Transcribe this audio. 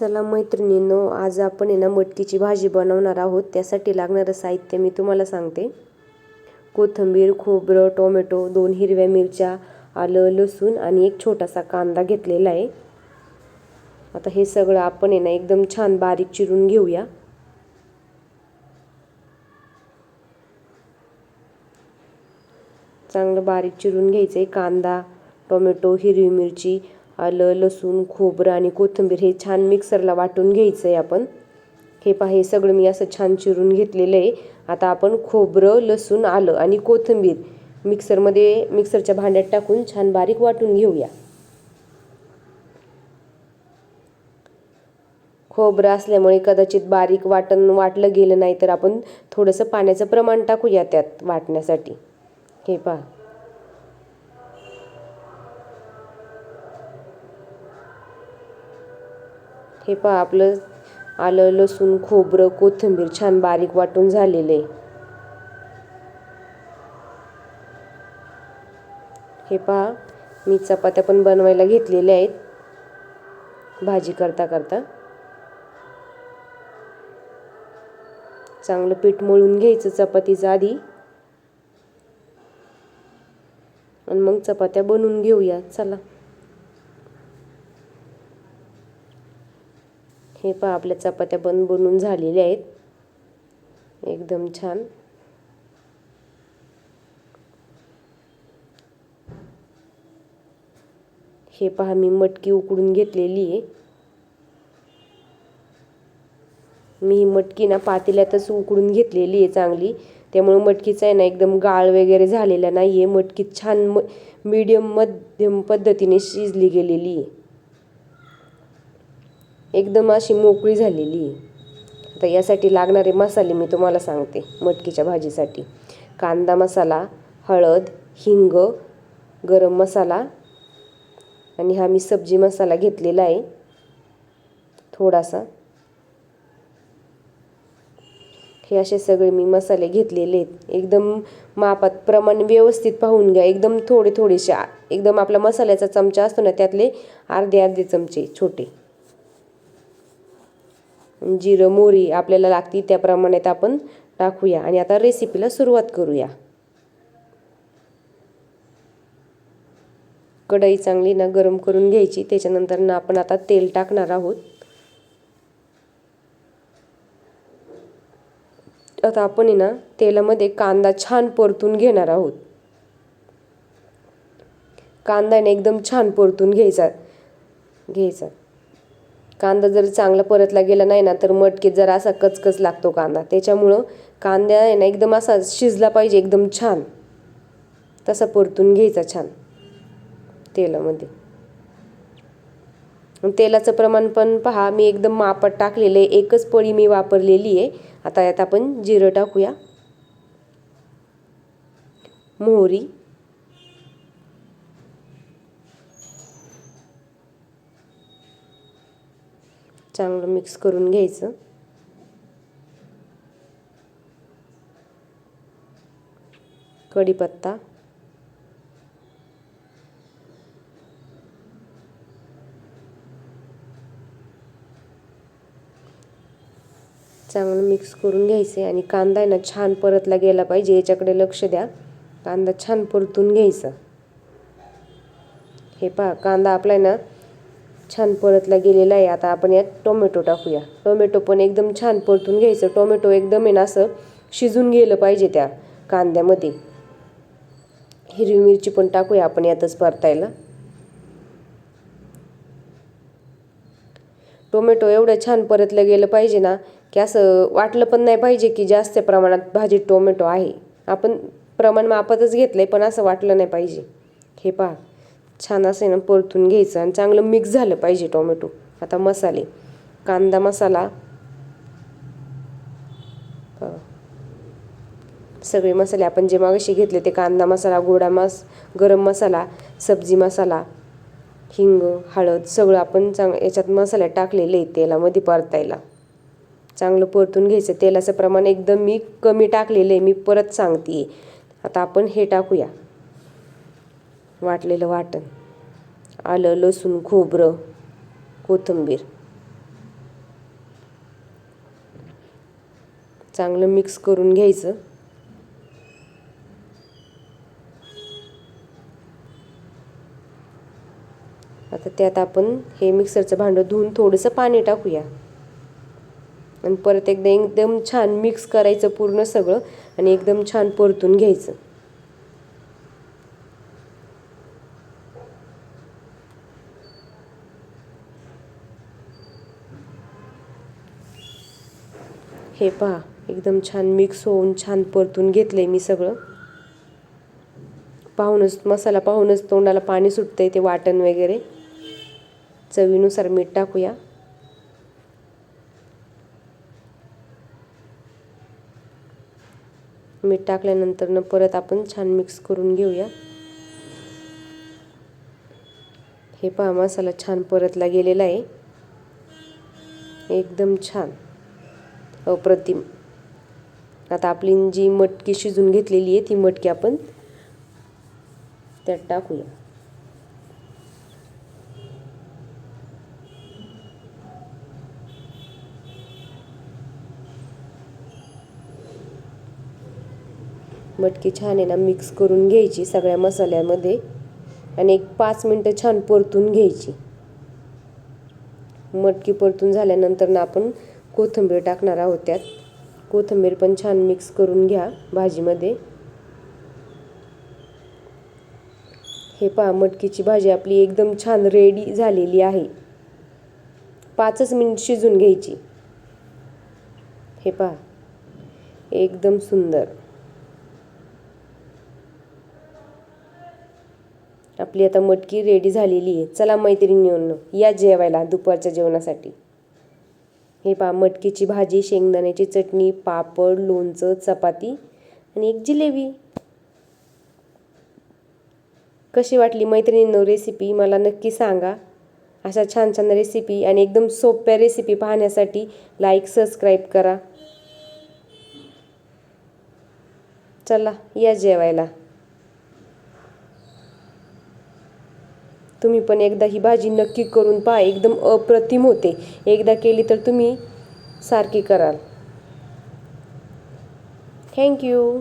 चला मैत्रिणींनो आज आपण आहे ना मटकीची भाजी बनवणार आहोत. त्यासाठी लागणारं साहित्य मी तुम्हाला सांगते. कोथिंबीर खोबरं टोमॅटो दोन हिरव्या मिरच्या आलं लसूण आणि एक छोटासा कांदा घेतलेला आहे. आता हे सगळं आपण आहे ना एकदम छान बारीक चिरून घेऊया. चांगलं बारीक चिरून घ्यायचं आहे कांदा टोमॅटो हिरवी मिरची आलं लसूण खोबरं आणि कोथिंबीर हे छान मिक्सरला वाटून घ्यायचं आहे आपण. हे पहा हे सगळं मी असं छान चिरून घेतलेलं आहे. आता आपण खोबरं लसूण आलं आणि कोथिंबीर मिक्सरमध्ये मिक्सरच्या भांड्यात टाकून छान बारीक वाटून घेऊया. खोबरं असल्यामुळे कदाचित बारीक वाटण वाटलं गेलं नाही तर आपण थोडंसं पाण्याचं प्रमाण टाकूया त्यात वाटण्यासाठी. हे पहा. हे पहा आपलं आलं लसूण खोबरं कोथिंबीर छान बारीक वाटून झालेलं. आहे हे पहा मी चपात्या पण बनवायला घेतलेल्या आहेत भाजी करता करता. चांगलं पीठ मळून घ्यायचं चपातीचं आधी. आणि मग चपात्या बनवून घेऊया चला. हे पहा आपल्या चपात्या बन बनवून झालेल्या आहेत. एकदम छान. हे पहा मी मटकी उकडून घेतलेली आहे. मी ही मटकी ना पातेल्यातच उकडून घेतलेली आहे चांगली. त्यामुळे मटकीचा आहे ना एकदम गाळ वगैरे झालेला नाही आहे मटकी छान म मीडियम मध्यम पद्धतीने शिजली गेलेली आहे. एकदम अशी मोकळी झालेली आहे. आता यासाठी लागणारे मसाले मी तुम्हाला सांगते मटकीच्या भाजीसाठी. कांदा मसाला हळद हिंग गरम मसाला आणि हा मी सब्जी मसाला घेतलेला आहे. थोडासा. हे असे सगळे मी मसाले घेतलेले आहेत. एकदम मापात प्रमाण व्यवस्थित पाहून घ्या. एकदम थोडे थोडेसे एकदम आपला मसाल्याचा चमचा असतो ना त्यातले अर्धे अर्धे चमचे छोटे. जिरं मोरी आपल्याला लागती त्या प्रमाणात आपण टाकूया. आणि आता रेसिपीला सुरुवात करूया. कढई चांगली ना गरम करून घ्यायची. त्याच्यानंतर ना आपण आता तेल टाकणार आहोत. आता आपण आहे ना तेलामध्ये कांदा छान परतून घेणार आहोत. कांद्याने एकदम छान परतून घ्यायचा घ्यायचा. कांदा जर चांगला परतला गेला नाही ना तर मटकीत जरा असा कचकच लागतो कांदा. त्याच्यामुळं कांदा आहे ना एकदम असा शिजला पाहिजे एकदम छान. तसा परतून घ्यायचा छान तेलामध्ये. तेलाचं प्रमाण पण पहा मी एकदम मापात टाकलेलं आहे. एकच पळी मी वापरलेली आहे. आता यात आपण जिरं टाकूया. मोहरी. चांगलं मिक्स करून घ्यायचं. कढीपत्ता. चांगलं मिक्स करून घ्यायचं आणि कांदा आहे ना छान परतला गेला पाहिजे याच्याकडे लक्ष द्या. कांदा छान परतून घ्यायचा. हे पहा कांदा आपला आहे ना छान परतला गेलेला आहे. आता आपण यात टोमॅटो टाकूया. टोमॅटो पण एकदम छान परतून घ्यायचं. टोमॅटो एकदम आहे ना असं शिजून गेलं पाहिजे त्या कांद्यामध्ये. हिरवी मिरची पण टाकूया आपण यातच परतायला. टोमॅटो एवढं छान परतलं गेलं पाहिजे ना की असं वाटलं पण नाही पाहिजे की जास्त प्रमाणात भाजीत टोमॅटो आहे. आपण प्रमाण मापातच घेतलं आहे पण असं वाटलं नाही पाहिजे. हे पहा. छान असं आहे ना परतून घ्यायचं आणि चांगलं मिक्स झालं पाहिजे टोमॅटो. आता मसाले. कांदा मसाला. सगळे मसाले आपण जे मागाशी घेतले ते कांदा मसाला गोडा मस गरम मसाला सब्जी मसाला हिंग हळद सगळं आपण चांग याच्यात मसाले टाकलेले आहे तेलामध्ये परतायला. चांगलं परतून घ्यायचं. तेलाचं प्रमाण एकदम मी कमी टाकलेलं आहे मी परत सांगते आता आपण हे टाकूया. वाटलेलं वाटण. आलं लसूण खोबरं कोथिंबीर. चांगलं मिक्स करून घ्यायचं. आता त्यात आपण हे मिक्सरचं भांडं धुवून थोडंसं पाणी टाकूया. आणि परत एकदा एकदम छान मिक्स करायचं पूर्ण सगळं आणि एकदम छान परतून घ्यायचं. हे पहा एकदम छान मिक्स होऊन छान परतून घेतलं आहे मी सगळं. पाहूनच मसाला पाहूनच तोंडाला पाणी सुटतंय ते वाटण वगैरे. चवीनुसार मीठ टाकूया. मीठ टाकल्यानंतर न परत आपण छान मिक्स करून घेऊया. हे पहा मसाला छान परतला गेलेला आहे. एकदम छान. अप्रतिम. आता आपली जी मटकी शिजून घेतलेली आहे ती मटकी आपण त्यात टाकूया. मटकी छान आहे ना मिक्स करून घ्यायची सगळ्या मसाल्यामध्ये आणि एक पाच मिनटं छान परतून घ्यायची. मटकी परतून झाल्यानंतर ना आपण कोथिंबीर टाकणार आहोत त्यात. कोथिंबीर पण छान मिक्स करून घ्या भाजीमध्ये. हे पहा मटकीची भाजी आपली एकदम छान रेडी झालेली आहे. पाचच मिनिट शिजून घ्यायची. हे पहा एकदम सुंदर. आपली आता मटकी रेडी झालेली आहे. चला मैत्रिणींनो या जेवायला दुपारच्या जेवणासाठी. हे पहा मटकीची भाजी शेंगदाण्याची चटणी पापड लोणचं चपाती आणि एक जिलेबी. कशी वाटली मैत्रिणींनो रेसिपी मला नक्की सांगा. अशा छान छान रेसिपी आणि एकदम सोप्या रेसिपी पाहण्यासाठी लाईक सबस्क्राईब करा. चला या जेवायला. तुम्ही पण एकदा ही भाजी नक्की करून पहा एकदम अप्रतिम होते. एकदा केली तर तुम्ही सारखी कराल. थँक्यू